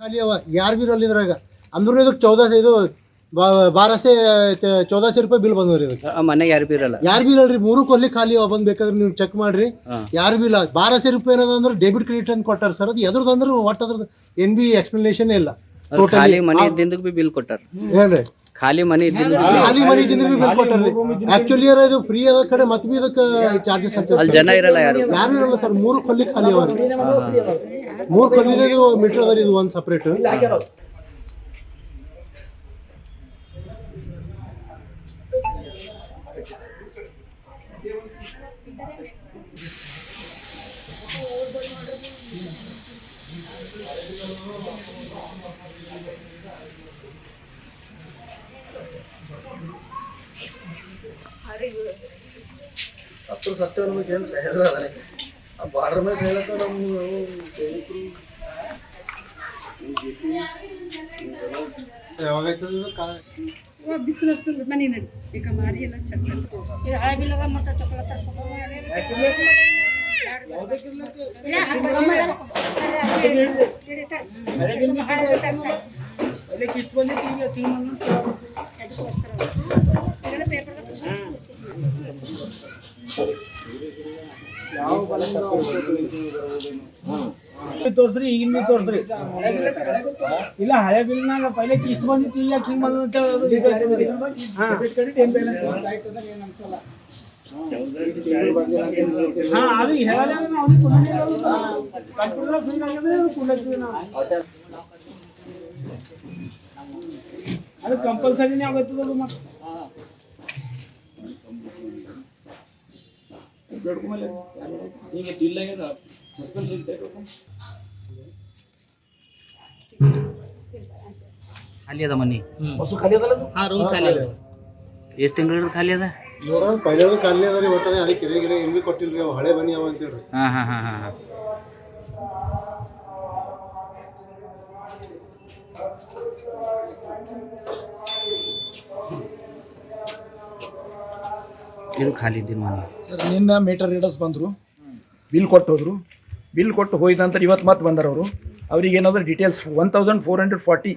ಖಾಲಿ ಅವ ಯಾರು ಬೀರು ಅಲ್ಲಿದ್ರಾಗ ಅಂದ್ರೂ ಇದಕ್ಕೆ ಚೌದ ಇದು ಬಾರಸೆ ಚೌದಾಸೆ ರೂಪಾಯಿ ಬಿಲ್ ಬಂದ್ರಿ ಇದಕ್ಕೆ ಮನೆ ಯಾರು ಅಲ್ಲ ಯಾರು ಬಿಲ್ ಮೂರು ಕೊಲ್ಲಿ ಖಾಲಿ ಅವ ಬಂದ್ ಬೇಕಾದ್ರೆ ನೀವು ಚೆಕ್ ಮಾಡ್ರಿ. ಯಾರ್ ಯಾರು ಬಿ ಬಾರಸೆ ರೂಪಾಯಿ ಏನದ ಅಂದ್ರೆ ಡೆಬಿಟ್ ಕ್ರೆಡಿಟ್ ಅಂತ ಕೊಟ್ಟಾರ ಸರ್ ಅದು ಎದ್ರದ್ದು ಅಂದ್ರೆ ಒಟ್ಟು ಅದ್ರದ್ದು ಏನ್ ಬಿ ಎಕ್ಸ್ಪ್ಲನೇಷನ್ ಇಲ್ಲ. ಟೋಟಲಿ ಮನೆ ಬಿಲ್ ಕೊಟ್ಟಾರ. ಏನ್ರಿ? ಖಾಲಿ ಮನೆ ಖಾಲಿ ಮನೆ ಇದ್ದಿದ್ರೆ ಬಿ ಬಿಲ್ ಕೊಟ್ಟಾರ್ರಿ ಆಕ್ಚುಲಿ ಇದು ಫ್ರೀ ಅದ ಕಡೆ ಮತ್ತೆ ಬಿ ಇದಕ್ಕೆ ಚಾರ್ಜಸ್ ಅಂತ ಅಲ್ಲಿ ಜನ ಇರಲ್ಲ ಯಾರು? ಯಾರು ಇರಲ್ಲ ಸರ್ ಮೂರು ಕೊಲ್ಲಿ ಖಾಲಿ ಅವ. ಮೂರು ಕೊಲ್ಲಿದ ಇದು ಮೀಟರ್ ಅದ ಇದು ಒಂದು ಸಪ್ರೇಟ್ ಹತ್ತು ಸತ್ಯ ನಮಗೆ ಏನು ಸಹಜ ಅದಾನೆ ಆ ಬಾರ್ಡರ್ ಮೇಲೆ ಸೈಲಂತ ನಮ್ಮ ಸೈನಿಕರು ಬಿಸಿಲು ಹತ್ತದ ಮನೆ ನಡಿ ಈಗ ಮಾಡಿ ಎಲ್ಲ ಚೆಕ್ ಇದು ಹಳೆ ಬಿಲ್ಲದ ಮತ್ತೆ ಚೊಕೊಲೇಟ್ ತೋರ್ಸ್ರಿ ಈಗಿನ ಬಿ ತೋರ್ಸ್ರಿ ಇಲ್ಲ ಹಳೆ ಬಿಲ್ನಾಗ ಪೈಲೆ ಇಷ್ಟ ಬಂದಿತ್ತು ಈಗ ಹಿಂಗ್ ಬಂದಂತ ಹಾ ಹಾ ಅದು ಹೇಳಲ್ಲ ನಾವು ಕಂಪ್ಯೂಟರ್ ಫಿಲ್ ಆಗಿದ್ರೆ ಕೊಡ್ಲತ್ತೀವಿ ನಾವು ಅದು ಕಂಪಲ್ಸರಿನೇ ಆಗತ್ತದ ಮತ್ತೆ ಬೇಡ್ಕೊಂಬಲ್ಲ. ಈಗ ಡಿಲ್ ಆಗ್ಯದ ಸಸ್ಪೆನ್ಸ್ ಇರ್ತೈತೆ. ಖಾಲಿ ಅದ ಮನಿ ಹೊಸ ಖಾಲಿ ಅದಲ್ಲ ಅದು? ಹಾ ರೂಮ್ ಖಾಲಿ ಅದ. ಎಷ್ಟು ತಿಂಗಳು ಖಾಲಿ ಅದ? ನೋಡ ಪೈಲದು ಖಾಲಿ ಅದ ರೀ ಒಟ್ಟ ಅದಕ್ಕೆ ಗಿರೇ ಗಿರೆ ಏನ್ ಕೊಟ್ಟಿಲ್ರಿ ಅವು ಹಳೆ ಬನ್ನಿ ಅವ ಅಂತೇಳ್ರಿ. ಹಾ ಹಾ ಹಾ ಹಾ. ಇದು ಖಾಲಿ ಇದ್ದಿನ ಮನೆ? ಸರ್, ನಿನ್ನ ಮೀಟರ್ ರೀಡರ್ಸ್ ಬಂದರು. ಬಿಲ್ ಕೊಟ್ಟು ಹೋದರು. ಬಿಲ್ ಕೊಟ್ಟು ಹೋಯ್ತು ಅಂತ ಇವತ್ತು ಮತ್ತೆ ಬಂದರು ಅವರು. ಅವ್ರಿಗೆ ಏನಾದರೂ details one thousand four hundred forty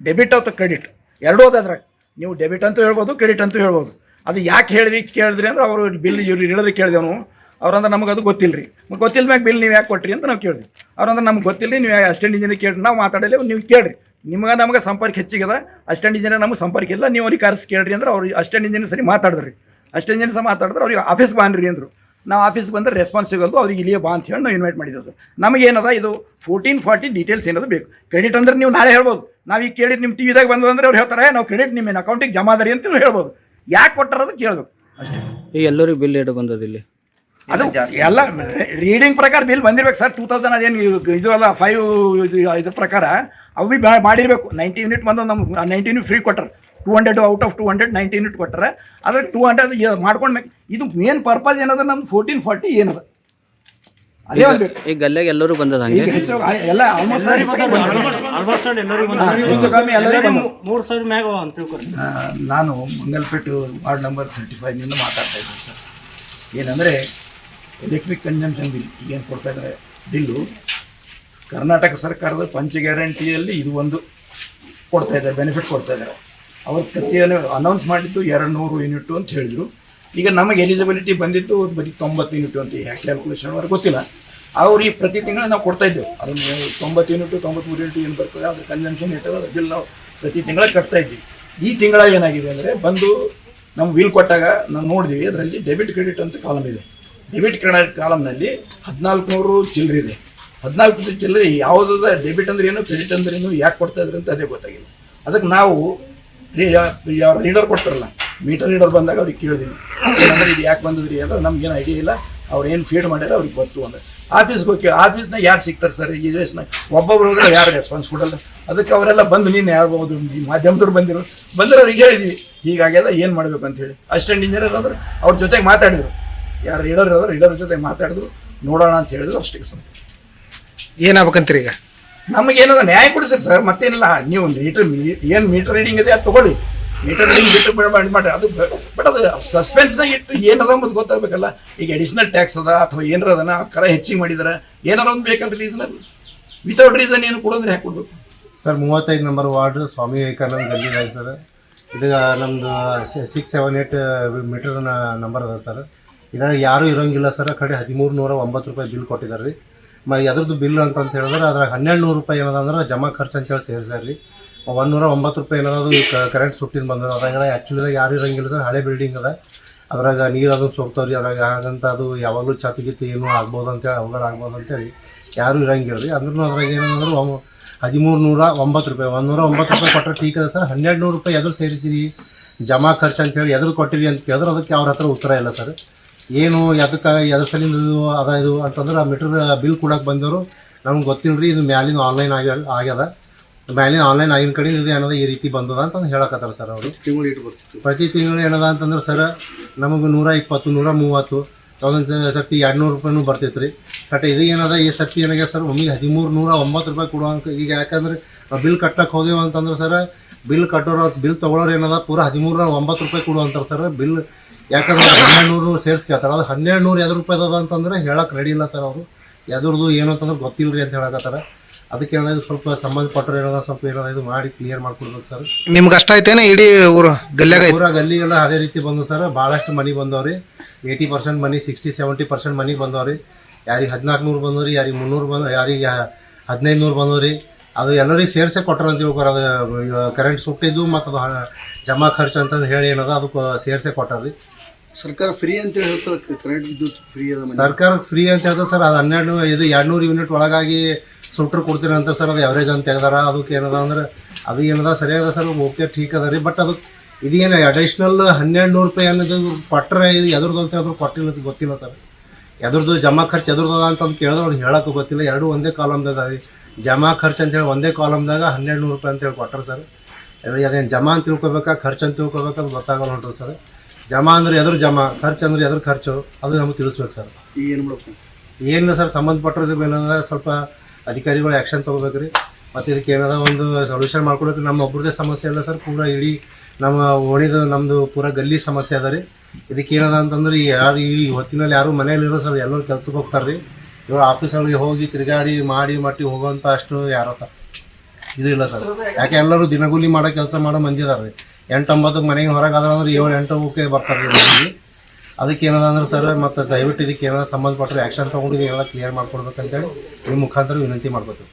debit ಅಥವಾ ಕ್ರೆಡಿಟ್ ಎರಡೂ ಅದ ಅದ್ರಾಗ. ನೀವು ಡೆಬಿಟ್ ಅಂತೂ ಹೇಳ್ಬೋದು ಕ್ರೆಡಿಟ್ ಅಂತೂ ಹೇಳ್ಬೋದು. ಅದು ಯಾಕೆ ಹೇಳಿದ್ರಿ, ಕೇಳಿದ್ರಿ ಅಂದ್ರೆ ಅವರು ಬಿಲ್ ಇವ್ರು ಹೇಳಿದ್ರೆ ಕೇಳಿದೆವು ನಾವು ಅವ್ರಂದ್ರೆ ನಮಗೆ ಅದು ಗೊತ್ತಿಲ್ಲ ರೀ ಗೊತ್ತಿಲ್ಲ ಮ್ಯಾಗ ಬಿಲ್ ನೀವು ಯಾಕೆ ಕೊಟ್ರಿ ಅಂತ ನಾವು ಕೇಳಿದ್ವಿ. ಅವ್ರಂದ್ರೆ ನಮ್ಗೆ ಗೊತ್ತಿಲ್ಲ ನೀವು ಅಸ್ಟೆಂಟ್ ಇಂಜಿನಿಯರ್ ಕೇಳಿ ನಾವು ಮಾತಾಡಲಿ ನೀವು ಕೇಳಿರಿ. ನಿಮ್ಗೆ ನಮಗೆ ಸಂಪರ್ಕ ಹೆಚ್ಚಿಗದ ಅಸ್ಟೆಂಟ್ ಇಂಜಿನಿಯರ್ ನಮಗೆ ಸಂಪರ್ಕ ಇಲ್ಲ, ನೀವು ಅವ್ರಿಗೆ ಕರೆಸಿ ಕೇಳಿರಿ ಅಂದ್ರೆ ಅವ್ರು ಅಸ್ಟೆಂಟ್ ಇಂಜಿನಿಯರ್ ಸರಿ ಮಾತಾಡಿದ್ರಿ. ಅಸ್ಟೆಂಟ್ ಜನ ಸಹ ಮಾತಾಡಿದ್ರೆ ಅವ್ರಿಗೆ ಆಫೀಸ್ ಬಾನ್ರಿ ಅಂದರು. ನಾವು ಆಫೀಸ್ಗೆ ಬಂದರೆ ರೆಸ್ಪಾನ್ಸ್ ಸಿಗೋದು ಅವ್ರಿಗೆ ಇಲ್ಲಿಯೇ ಬಾ ಅಂತ ಹೇಳಿ ನಾವು ಇನ್ವೈಟ್ ಮಾಡಿದ್ದೆವು ಸರ್. ನಮಗೇನದ ಇದು ಫೋರ್ಟೀನ್ ಫಾರ್ಟಿ ಡೀಟೇಲ್ಸ್ ಏನದು ಬೇಕು. ಕ್ರೆಡಿಟ್ ಅಂದ್ರೆ ನೀವು ನಾಳೆ ಹೇಳ್ಬೋದು. ನಾವು ಈಗ ಕೇಳಿದ್ರೆ ನಿಮ್ಮ ಟಿ ವಿದಾಗ ಬಂದು ಅಂದ್ರೆ ಅವ್ರು ಹೇಳ್ತಾರೆ ನಾವು ಕ್ರೆಡಿಟ್ ನಿಮ್ಮ ಅಕೌಂಟಿಗೆ ಜಮಾದಾರಿ ಅಂತ ಹೇಳ್ಬೋದು. ಯಾಕೆ ಕೊಟ್ಟಾರದು ಕೇಳಬೇಕು. ಅಷ್ಟೇ. ಈ ಎಲ್ಲರಿಗೂ ಬಿಲ್ ಇಡು ಬಂದದ ಇಲ್ಲಿ. ಅದು ಎಲ್ಲ ರೀಡಿಂಗ್ ಪ್ರಕಾರ ಬಿಲ್ ಬಂದಿರ್ಬೇಕು ಸರ್. ಟೂ ತೌಸಂಡ್ ಅದೇನು ಇದು ಅಲ್ಲ ಫೈವ್ ಇದು ಇದ್ರ ಪ್ರಕಾರ. ಅವು ಬಿ ಮಾಡಿರ್ಬೇಕು. ನೈಂಟಿ ಯೂನಿಟ್ ಬಂದು ನಮ್ಗೆ ninety unit free ಕೊಟ್ಟಾರೆ. Two hundred out of two hundred ninety unit ಕೊಟ್ಟರೆ ಆದರೆ ಟೂ ಹಂಡ್ರೆಡ್ ಮಾಡ್ಕೊಂಡು ಇದು ಮೇನ್ ಪರ್ಪಸ್ ಏನದ ನಮ್ಮ ಫೋರ್ಟೀನ್ ಫಾರ್ಟಿ ಏನದ? ಅದೇ ಗಲ್ಲೆಗೆ ಎಲ್ಲರೂ ಬಂದದ ಈಗ ಹಂಗೆ? ಹೆಚ್ಚು ಎಲ್ಲ ಆಲ್ಮೋಸ್ಟ್ ಆಲ್ಮೋಸ್ಟ್ ಎಲ್ಲರಿಗೂ ಹೆಚ್ಚು ಕಮ್ಮಿ ಎಲ್ಲರಿಗೂ ಬಂದವು. ಮೂರು ಸಾವಿರ ಮ್ಯಾಗ ಅಂತ ನಾನು ಮಂಗಲ್ಪೇಟು ವಾರ್ಡ್ ನಂಬರ್ ಥರ್ಟಿ ಫೈವ್ನಿಂದ ಮಾತಾಡ್ತಾ ಇದ್ದೀನಿ ಸರ್ ಏನಂದರೆ ಎಲೆಕ್ಟ್ರಿಕ್ ಕನ್ಸಂಪ್ಷನ್ ಬಿಲ್ ಏನು ಕೊಡ್ತಾ ಇದ್ದಾರೆ? ಬಿಲ್ಲು. ಕರ್ನಾಟಕ ಸರ್ಕಾರದ ಪಂಚ ಗ್ಯಾರಂಟಿಯಲ್ಲಿ ಇದು ಒಂದು ಕೊಡ್ತಾ ಇದ್ದಾರೆ ಬೆನಿಫಿಟ್ ಕೊಡ್ತಾ ಇದ್ದಾರೆ. ಅವ್ರ ಪ್ರತಿಯನ್ನು ಅನೌನ್ಸ್ ಮಾಡಿದ್ದು ಎರಡು ನೂರು ಯೂನಿಟು ಅಂತ ಹೇಳಿದರು. ಈಗ ನಮಗೆ ಎಲಿಜಿಬಿಲಿಟಿ ಬಂದಿದ್ದು ಬರೀ ತೊಂಬತ್ತು ಯೂನಿಟು ಅಂತ ಯಾಕೆ ಕ್ಯಾಲ್ಕುಲೇಷನ್ ಅವ್ರಿಗೆ ಗೊತ್ತಿಲ್ಲ. ಅವ್ರಿಗೆ ಪ್ರತಿ ತಿಂಗಳು ನಾವು ಕೊಡ್ತಾ ಇದ್ದೆವು. ಅದನ್ನು ತೊಂಬತ್ತು ಯೂನಿಟು ತೊಂಬತ್ಮೂರು ಯೂನಿಟ್ ಏನು ಬರ್ತದೆ, ಅದ್ರ ಕನ್ಸಂಪ್ಷನ್ ಇಟ್ಟು ಅದ್ರ ಬಿಲ್ ನಾವು ಪ್ರತಿ ತಿಂಗಳ ಕಟ್ತಾ ಇದ್ವಿ ಈ ತಿಂಗಳ ಏನಾಗಿದೆ ಅಂದರೆ ಬಂದು ನಮ್ಮ ಬಿಲ್ ಕೊಟ್ಟಾಗ ನಾವು ನೋಡಿದ್ವಿ, ಅದರಲ್ಲಿ ಡೆಬಿಟ್ ಕ್ರೆಡಿಟ್ ಅಂತ ಕಾಲಮ್ ಇದೆ. ಡೆಬಿಟ್ ಕ್ರೆಡಿಟ್ ಕಾಲಮ್ನಲ್ಲಿ ಹದಿನಾಲ್ಕು ನೂರು ಚಿಲ್ಲರೆ ಇದೆ. ಹದಿನಾಲ್ಕು ಚಿಲ್ಲರೆ ಯಾವುದಾದ ಡೆಬಿಟ್ ಅಂದ್ರೆ ಏನು ಕ್ರೆಡಿಟ್ ಅಂದ್ರೆ ಏನು, ಯಾಕೆ ಕೊಡ್ತಾ ಇದ್ರಿ ಅಂತ ಅದೇ ಗೊತ್ತಾಗಿಲ್ಲ. ಅದಕ್ಕೆ ನಾವು ಯಾರು ರೀಡರ್ ಕೊಡ್ತಾರಲ್ಲ ಮೀಟರ್ ರೀಡರ್ ಬಂದಾಗ ಅವ್ರಿಗೆ ಕೇಳಿದ್ವಿ ಏನಂದ್ರೆ ಇದು ಯಾಕೆ ಬಂದಿದ್ರಿ ಅಂದ್ರೆ ನಮ್ಗೇನು ಐಡಿಯಾ ಇಲ್ಲ, ಅವ್ರು ಏನು ಫೀಡ್ ಮಾಡ್ಯಾರ ಅವ್ರಿಗೆ ಗೊತ್ತು ಅಂದ್ರೆ. ಆಫೀಸ್ಗೆ ಹೋಗಿ ಆಫೀಸ್ನಾಗ ಯಾರು ಸಿಗ್ತಾರೆ ಸರ್? ಈ ವಯಸ್ಸಿನಾಗ ಒಬ್ಬೊಬ್ರು ಹೋದ್ರೆ ಯಾರು ರೆಸ್ಪಾನ್ಸ್ ಕೊಡಲ್ಲ. ಅದಕ್ಕೆ ಅವರೆಲ್ಲ ಬಂದು ನೀನು ಯಾರು ಹೋಗೋದು ಮಾಧ್ಯಮದವ್ರು ಬಂದಿರು ಬಂದರೆ ಅವ್ರಿಗೆ ಹೇಳಿದ್ವಿ, ಹೀಗಾಗೆಲ್ಲ ಏನು ಮಾಡಬೇಕು ಅಂತ ಹೇಳಿ. ಅಸಿಸ್ಟೆಂಟ್ ಇಂಜಿನಿಯರ್ ಅಂದ್ರೆ ಅವ್ರ ಜೊತೆಗೆ ಮಾತಾಡಿದ್ರು. ಯಾರು ರೀಡರ್ ಇರೋದ್ರೆ ರೀಡರ್ ಜೊತೆ ಮಾತಾಡಿದ್ರು. ನೋಡೋಣ ಅಂತ ಹೇಳಿದ್ರು, ಅಷ್ಟೇ. ಏನಾಗ್ಬೇಕಂತೀರಿ ಈಗ? ನಮಗೇನದ ನ್ಯಾಯ ಕೊಡಿಸ್ರಿ ಸರ್, ಮತ್ತೇನಿಲ್ಲ. ನೀವು ಮೀಟರ್ ಏನು ಮೀಟರ್ ರೀಡಿಂಗ್ ಇದೆ, ಅದು ತಗೊಳ್ಳಿ. ಮೀಟರ್ ರೀಡಿಂಗ್ ಬಿಟ್ಟು ಮಾಡಿ ಅದು ಬಟ್ ಅದು ಸಸ್ಪೆನ್ಸ್ನಾಗ ಇಟ್ಟು ಏನದ ಅಂಬುದು ಗೊತ್ತಾಗಬೇಕಲ್ಲ. ಈಗ ಅಡಿಷನಲ್ ಟ್ಯಾಕ್ಸ್ ಅದ, ಅಥವಾ ಏನಾರ ಅದನ್ನ ಕರ ಹೆಚ್ಚಿಗೆ ಮಾಡಿದಾರ, ಏನಾರ ಒಂದು ಬೇಕಂತ ರೀಸನ್ ವಿತೌಟ್ ರೀಸನ್ ಏನು ಕೊಡೋದ್ರೆ ಯಾಕೆ ಕೊಡ್ಬೇಕು? ಸರ್, ಮೂವತ್ತೈದು ನಂಬರ್ ವಾರ್ಡ್ ಸ್ವಾಮಿ ವಿವೇಕಾನಂದ ಇದೆ ಸರ್. ಇದು ನಮ್ಮದು six seven eight meter number ಅದ ಸರ್. ಇದ್ರಾಗ ಯಾರೂ ಇರೋಂಗಿಲ್ಲ ಸರ್. ಕಡೆ ಹದಿಮೂರು ನೂರ ಒಂಬತ್ತು ರೂಪಾಯಿ ಬಿಲ್ ಕೊಟ್ಟಿದ್ದಾರೆ ರೀ. ಮ ಎದ್ರದ್ದು ಬಿಲ್ ಅಂತ ಹೇಳಿದ್ರೆ ಅದ್ರಾಗ ಹನ್ನೆರಡು ನೂರು ರೂಪಾಯಿ ಏನದ ಅಂದ್ರೆ ಜಮಾ ಖರ್ಚು ಅಂತೇಳಿ ಸೇರಿಸ್ಯಾರ ರೀ. ಒಂದೂರ ಒಂಬತ್ತು ರೂಪಾಯಿ ಏನದು ಕರೆಂಟ್ ಸುಟ್ಟಿದ್ದು ಬಂದದ. ಅದ್ರಾಗ ಆ್ಯಕ್ಚುಲಿದಾಗ ಯಾರು ಇರಂಗಿಲ್ಲ ಸರ್, ಹಳೆ ಬಿಲ್ಡಿಂಗ್ ಅದ. ಅದ್ರಾಗ ನೀರು ಅದು ಸೋರ್ತಾವ್ರಿ, ಅದ್ರಾಗ ಹಾಗಂತ ಅದು ಯಾವಾಗಲೂ ಚಾತಿಗಿತ್ತು ಏನು ಆಗ್ಬೋದು ಅಂತೇಳಿ ಅವಘಡ ಆಗ್ಬೋದು ಅಂತೇಳಿ ಯಾರು ಇರಂಗಿಲ್ಲ ರೀ. ಅಂದ್ರೂ ಅದ್ರಾಗ ಏನಂದ್ರೆ ಹದಿಮೂರು ನೂರ ಒಂಬತ್ತು ರೂಪಾಯಿ ಒಂದು ನೂರ ಒಂಬತ್ತು ರೂಪಾಯಿ ಕೊಟ್ಟರೆ ಟೀಕ್ ಅದ ಸರ್. ಹನ್ನೆರಡು ನೂರು ರೂಪಾಯಿ ಎದುರು ಸೇರಿಸಿರಿ ಜಮಾ ಖರ್ಚು ಅಂತೇಳಿ ಎದುರು ಕೊಟ್ಟಿರಿ ಅಂತ ಕೇಳಿದ್ರೆ ಅದಕ್ಕೆ ಅವ್ರ ಹತ್ರ ಉತ್ತರ ಇಲ್ಲ ಸರ್. ಏನು ಎದಕ್ಕೆ ಎದ್ರ ಸಲಿಂದ ಇದು ಅದ ಇದು ಅಂತಂದ್ರೆ ಆ ಮೀಟ್ರ್ ಬಿಲ್ ಕೊಡಕ್ಕೆ ಬಂದವರು ನಮ್ಗೆ ಗೊತ್ತಿಲ್ಲ ರೀ ಇದು ಮ್ಯಾಲಿನ ಆನ್ಲೈನ್ ಆಗಿ ಆಗ್ಯದ. ಮ್ಯಾಲಿನ ಆನ್ಲೈನ್ ಆಗಿನ ಕಡೆ ಇದು ಏನದ ಈ ರೀತಿ ಬಂದದ ಅಂತಂದು ಹೇಳಕತ್ತಾರ ಸರ್ ಅವರು. ತಿಂಗಳು ಇಟ್ಟು ಬರ್ತೀವಿ ಪ್ರತಿ ತಿಂಗಳು ಏನದ ಅಂತಂದ್ರೆ ಸರ್ ನಮಗೆ ನೂರ ಇಪ್ಪತ್ತು ನೂರ ಮೂವತ್ತು ಒಂದೊಂದು ಸರ್ತಿ ಎರಡು ನೂರು ರೂಪಾಯಿನೂ ಬರ್ತೈತೆ ರೀ ಬಟ್ ಇದು ಏನದ ಈ ಸರ್ತಿ ಏನಾಗ್ಯದ ಸರ್ ಒಮ್ಮೆ ಹದಿಮೂರು ನೂರ ಒಂಬತ್ತು ರೂಪಾಯಿ ಕೊಡುವಂಕ ಈಗ ಯಾಕಂದ್ರೆ ನಾವು ಬಿಲ್ ಕಟ್ಟಕ್ಕೆ ಹೋದೇವು ಅಂತಂದ್ರೆ ಸರ್ ಬಿಲ್ ಕಟ್ಟೋರು ಬಿಲ್ ತೊಗೊಳೋರು ಏನದ ಪೂರ ಹದಿಮೂರು ಒಂಬತ್ತು ರೂಪಾಯಿ ಕೊಡು ಅಂತಾರೆ ಸರ್ ಬಿಲ್ ಯಾಕಂದ್ರೆ ಹನ್ನೆರಡು ನೂರು ಸೇರ್ಸ್ ಕೇಳ್ತಾರೆ ಅದು ಹನ್ನೆರಡು ನೂರು ಎದ್ರ ರೂಪಾಯಿ ಅದ ಅಂತಂದ್ರೆ ಹೇಳಕ್ಕೆ ರೆಡಿ ಇಲ್ಲ ಸರ್ ಅವರು. ಎದುರ್ದು ಏನು ಅಂತಂದ್ರೆ ಗೊತ್ತಿಲ್ಲ ರೀ ಅಂತ ಹೇಳಕತ್ತಾರ ಅದಕ್ಕೆ ಏನಾದ್ರು ಸ್ವಲ್ಪ ಸಂಬಂಧಪಟ್ಟರು ಏನಾದ್ರು ಸ್ವಲ್ಪ ಏನಾದ್ರು ಇದು ಮಾಡಿ ಕ್ಲಿಯರ್ ಮಾಡ್ಕೊಡ್ಬೇಕು ಸರ್. ನಿಮ್ಗೆ ಅಷ್ಟ ಐತೇನೆ ಇಡೀ ಊರು ಗಲ್ಯಾಗ ಊರ ಗಲ್ಲಿಗೆಲ್ಲ ಅದೇ ರೀತಿ ಬಂದು ಸರ್ ಭಾಳಷ್ಟು ಮನಿ ಬಂದವ್ರಿ. ಏಯ್ಟಿ ಪರ್ಸೆಂಟ್ ಮನಿ ಸಿಕ್ಸ್ಟಿ ಸೆವೆಂಟಿ ಪರ್ಸೆಂಟ್ ಮನಿಗೆ ಬಂದವ್ರಿ. ಯಾರಿಗೆ ಹದಿನಾಲ್ಕು ನೂರು ಬಂದವ್ರಿ ಯಾರಿಗೆ ಮುನ್ನೂರು ಬಂದ ಯಾರಿಗೆ ಹದಿನೈದು ನೂರು ಬಂದವ್ರಿ. ಅದು ಎಲ್ಲರಿಗೆ ಸೇರಿಸಿ ಕೊಟ್ಟರು ಅಂತ ತಿಳ್ಕೊರ ಅದು ಕರೆಂಟ್ ಸುಟ್ಟಿದ್ದು ಮತ್ತು ಅದು ಜಮಾ ಖರ್ಚು ಅಂತಂದು ಹೇಳಿ ಏನದ ಅದಕ್ಕೆ ಸೇರಿಸೇ ಕೊಟ್ಟರಿ ಸರ್ಕಾರ ಫ್ರೀ ಅಂತ ಹೇಳ್ತಾರೆ ಕರೆಂಟ್ ವಿದ್ಯುತ್ ಫ್ರೀ ಅದ. ಸರ್ಕಾರ ಫ್ರೀ ಅಂತ ಹೇಳ್ತಾರೆ ಸರ್ ಅದು ಹನ್ನೆರಡು ಇದು ಎರಡು ನೂರು ಯೂನಿಟ್ ಒಳಗಾಗಿ ಸುಟ್ರು ಕೊಡ್ತೀರ ಅಂತ ಸರ್ ಅದು ಎವರೇಜ್ ಅಂತ ತೆಗ್ದಾರ ಅದಕ್ಕೆ ಏನದ ಅಂದ್ರೆ ಅದು ಏನದ ಸರಿಯಾದ ಸರ್ ಓಕೆ ಠೀಕ್ ಅದ ರೀ ಬಟ್ ಅದು ಇದೇನು ಅಡಿಷ್ನಲ್ ಹನ್ನೆರಡು ನೂರು ರೂಪಾಯಿ ಅನ್ನೋದು ಕೊಟ್ಟರೆ ಇದು ಎದುರ್ದು ಅಂತ ಹೇಳಿದ್ರು ಕೊಟ್ಟಿಲ್ಲ ಗೊತ್ತಿಲ್ಲ ಸರ್. ಎದುರ್ದು ಜಮಾ ಖರ್ಚು ಎದುರ್ದದ ಅಂತಂದು ಕೇಳಿದ್ರೆ ಅವ್ರು ಹೇಳೋಕ್ಕೂ ಗೊತ್ತಿಲ್ಲ ಎರಡೂ ಒಂದೇ ಕಾಲಮ್ದಾಗ ಜಮಾ ಖರ್ಚು ಅಂತೇಳಿ ಒಂದೇ ಕಾಲಮ್ದಾಗ ಹನ್ನೆರಡು ನೂರು ರೂಪಾಯಿ ಅಂತೇಳಿ ಕೊಟ್ಟರು ಸರ್ ಅದೇನು ಜಮಾ ಅಂತ ತಿಳ್ಕೊಬೇಕಾ ಖರ್ಚು ಅಂತ ತಿಳ್ಕೊಬೇಕಾ ಅದು ಗೊತ್ತಾಗಲ್ಲ ಹೊಂಟ್ರಿ ಸರ್ ಜಮಾ ಅಂದ್ರೆ ಎದ್ರ ಜಮಾ ಖರ್ಚು ಅಂದ್ರೆ ಎದ್ರ ಖರ್ಚು ಅದು ನಮಗೆ ತಿಳಿಸ್ಬೇಕು ಸರ್ ಈಗ ಏನು ಮಾಡ್ಬೇಕು? ಏನಿಲ್ಲ ಸರ್ ಸಂಬಂಧಪಟ್ಟದ್ರ ಮೇಲೆ ಸ್ವಲ್ಪ ಅಧಿಕಾರಿಗಳು ಆ್ಯಕ್ಷನ್ ತೊಗೋಬೇಕು ರೀ. ಮತ್ತು ಇದಕ್ಕೆ ಏನದ ಒಂದು ಸೊಲ್ಯೂಷನ್ ಮಾಡ್ಕೊಡೋಕೆ ನಮ್ಮ ಒಬ್ರದ್ದೇ ಸಮಸ್ಯೆ ಇಲ್ಲ ಸರ್ ಪೂರ ಇಡೀ ನಮ್ಮ ಓಣಿದು ನಮ್ಮದು ಪೂರ ಗಲ್ಲಿ ಸಮಸ್ಯೆ ಅದ ರೀ. ಇದಕ್ಕೆ ಏನದ ಅಂತಂದ್ರೆ ಯಾರು ಈ ಹೊತ್ತಿನಲ್ಲಿ ಯಾರು ಮನೇಲಿ ಇರೋ ಸರ್ ಎಲ್ಲರೂ ಕೆಲ್ಸಕ್ಕೆ ಹೋಗ್ತಾರೆ ರೀ ಇವಾಗ ಒಳಗೆ ಹೋಗಿ ತಿರುಗಾಡಿ ಮಾಡಿ ಮಟ್ಟಿ ಹೋಗುವಂಥ ಅಷ್ಟು ಯಾರೋ ತ ಇದು ಇಲ್ಲ ಸರ್. ಯಾಕೆ ಎಲ್ಲರೂ ದಿನಗೂಲಿ ಮಾಡೋ ಕೆಲಸ ಮಾಡೋ ಮಂದಿ ಅದಾರ ಎಂಟು ಮನೆಗೆ ಹೊರಗೆ ಅಂದ್ರೆ ಏಳು ಎಂಟಕ್ಕೆ ಬರ್ತಾರೆ ರೀ ಅದಕ್ಕೆ ಏನದ ಅಂದ್ರೆ ಸರ್, ಮತ್ತು ದಯವಿಟ್ಟು ಇದಕ್ಕೆ ಏನಾದ್ರು ಸಂಬಂಧಪಟ್ಟರೆ ಆ್ಯಕ್ಷನ್ ತೊಗೊಂಡು ಎಲ್ಲ ಕ್ಲಿಯರ್ ಮಾಡ್ಕೊಡ್ಬೇಕಂತೇಳಿ ನಿಮ್ಮ ಮುಖಾಂತರ ವಿನಂತಿ ಮಾಡ್ಕೊತೀವಿ.